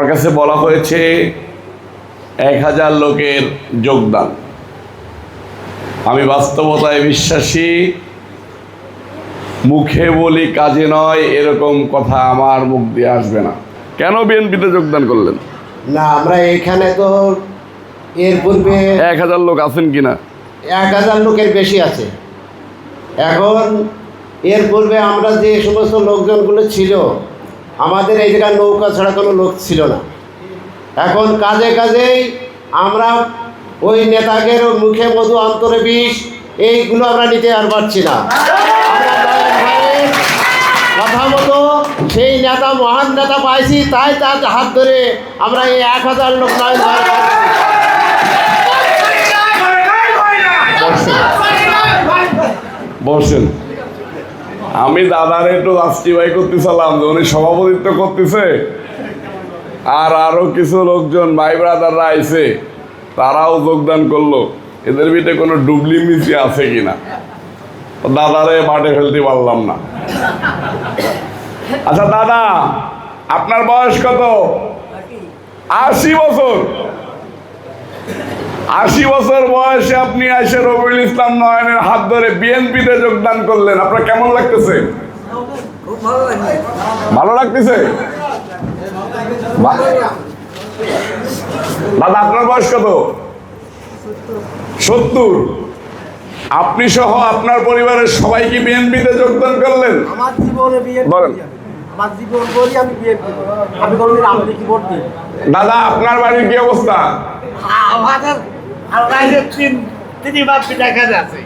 আমার কাছে বলা হয়েছে এক হাজার লোকের যোগদান। আমি বাস্তবতায় বিশ্বাসী মুখে বলি কাজে নয় এরকম কথা আমার মুখ দিয়ে আসবে না। কেন বিএনপিতে যোগদান করলেন? না আমরা এখানে তো এর পূর্বে এক হাজার লোক আছেন কিনা এক হাজার লোকের বেশি আছে। এখন এর পূর্বে আমরা যে সমস্ত লোকজনগুলো ছিল আমাদের এই জায়গায় নৌকা ছাড়া কোনো লোক ছিল না। এখন কাজে কাজেই আমরা ওই নেতাদের মুখে মধু অন্তরে বিষ এইগুলো আমরা নিতে আর পারছি না। কথা মতো সেই নেতা মহান নেতা পাইছি তাই তার হাত ধরে আমরা এই এক হাজার লোক ভাইয়ের কাছে বসেন আমি দাদার একটু রাষ্ট্রীয় করতেছিলাম, যে উনি সভাপতিত্ব করতেছে। আর আরও কিছু লোকজন, ভাই ব্রাদাররা আইছে, তারাও যোগদান করল। এদের ভিতরে কোনো ডুবলি মিশি আছে কিনা? দাদারে মাঠে ফেলতে পারলাম না। আচ্ছা দাদা, আপনার বয়স কত? আশি বছর। আশি বছর বয়সে আপনি এসে রবিউল ইসলাম নয়নের হাত ধরে বিএনপিতে যোগদান করলেন। আপনার কেমন লাগতেছে? ভালো লাগতেছে? দাদা আপনার বয়স কত? সত্তর। আপনি সহ আপনার পরিবারের সবাই কি বিএনপিতে যোগদান করলেন? বলেন। দাদা আপনার বাড়ির কি অবস্থা? তিন তিনি বাপ পিঠা এখানে আছে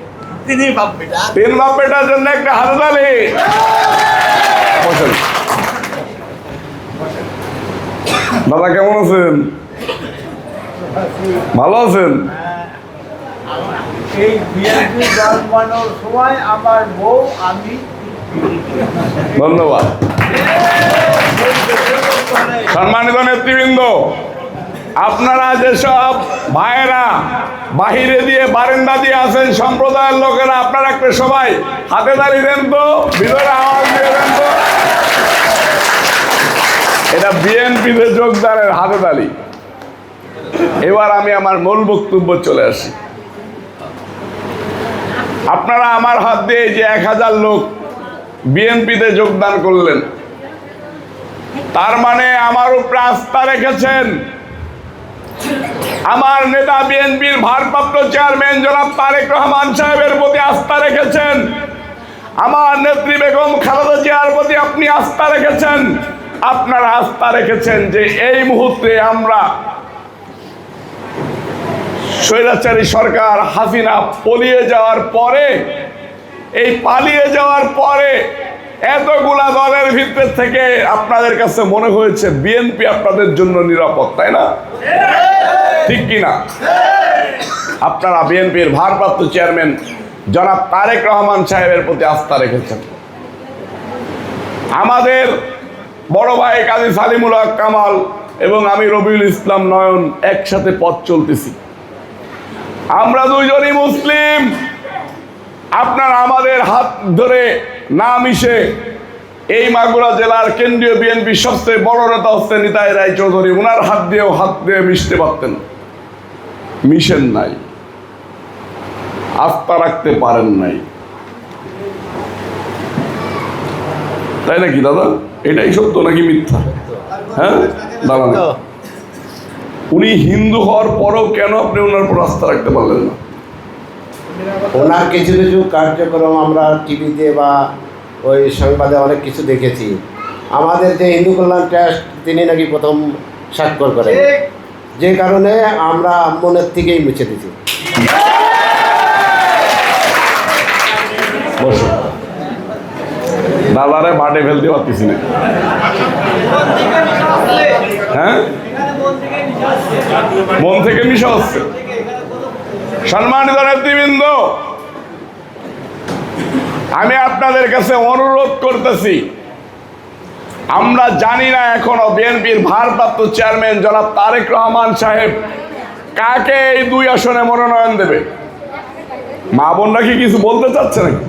তিনি বাপ পিঠা তিন বাপ বেটার জন্য একটা হাততালি। দাদা কেমন আছেন? ভালো আছেন? এই জন্মানোর সময় আমার বউ আমি ধন্যবাদ। সম্মানিত নেতৃবৃন্দ আপনারা যেসব ভাইয়েরা বাহিরে দিয়ে বারেন্দা দিয়ে আছেন, সম্প্রদায়ের লোকেরা, আপনারা একটু সবাই হাতে দাঁড়িয়ে দেন তো, ভিতরে আওয়াজ দিয়ে দেন তো। এটা বিএনপিতে যোগদানের হাতে তালি। এবার আমি আমার মূল বক্তব্য চলে আসি। আপনারা আমার হাত দিয়ে যে এক হাজার লোক বিএনপিতে যোগদান করলেন, তার মানে আমার উপরে আস্থা রেখেছেন আমার নেতা বিএনপির ভারপ্রাপ্ত চেয়ারম্যান জনাব তারেক রহমান সাহেবের প্রতি আস্থা রেখেছেন। আমার নেত্রী বেগম খালেদা জিয়ার প্রতি আপনি আস্থা রেখেছেন। আপনারা আস্থা রেখেছেন যে এই মুহূর্তে আমরা স্বৈরাচারী সরকার হাসিনা পলিয়ে যাওয়ার পরে, এই পালিয়ে যাওয়ার পরে এতগুলা দলের ভিতর থেকে আপনাদের কাছে মনে হয়েছে বিএনপি আপনাদের জন্য নিরাপদ, তাই না? ঠিক কিনা? আপনারা বিএনপির ভারপ্রাপ্ত চেয়ারম্যান জনাব তারেক রহমান সাহেবের প্রতি আস্থা রেখেছেন। আমাদের বড় ভাই কাজী সালিমুল হক কামাল এবং আমি রবিউল ইসলাম নয়ন একসাথে পথ চলতেছি। আমরা দুইজনই মুসলিম। আপনার আমাদের হাত ধরে না মিশে এই মাগুরা জেলার কেন্দ্রীয় বিএনপির সবচেয়ে বড় নেতা হচ্ছে নিতাই রায় চৌধুরী। ওনার হাত দিয়েও হাত দিয়ে মিশতে পারতেন। মিশেন নাই। আস্থা রাখতে পারেন নাই। তাই নাকি দাদা? এটাই সত্য নাকি মিথ্যা? হ্যাঁ? দাদা উনি হিন্দু হওয়ার পরও কেন আপনি ওনার উপর আস্থা রাখতে পারলেন না? ওনার কিছু কিছু কার্যক্রম আমরা টিভিতে বা ওই সংবাদে অনেক কিছু দেখেছি। আমাদের যে হিন্দু কল্যাণ ট্রাস্ট তিনি নাকি প্রথম স্বাক্ষর করেন। যে কারণে আমরা মনের থেকেই মুছে দিছি। দাদারে মাঠে ফেলতে পারতেছি না। হ্যাঁ? মন থেকে মিশা হচ্ছে। সম্মানিত নেতৃবৃন্দ আমি আপনাদের কাছে অনুরোধ করতেছি। আমরা জানি না এখনও বিএনপির ভারপ্রাপ্ত চেয়ারম্যান জনাব তারেক রহমান সাহেব কাকে এই দুই আসনে মনোনয়ন দেবে। মা বোনরা কি কিছু বলতে চাচ্ছে নাকি?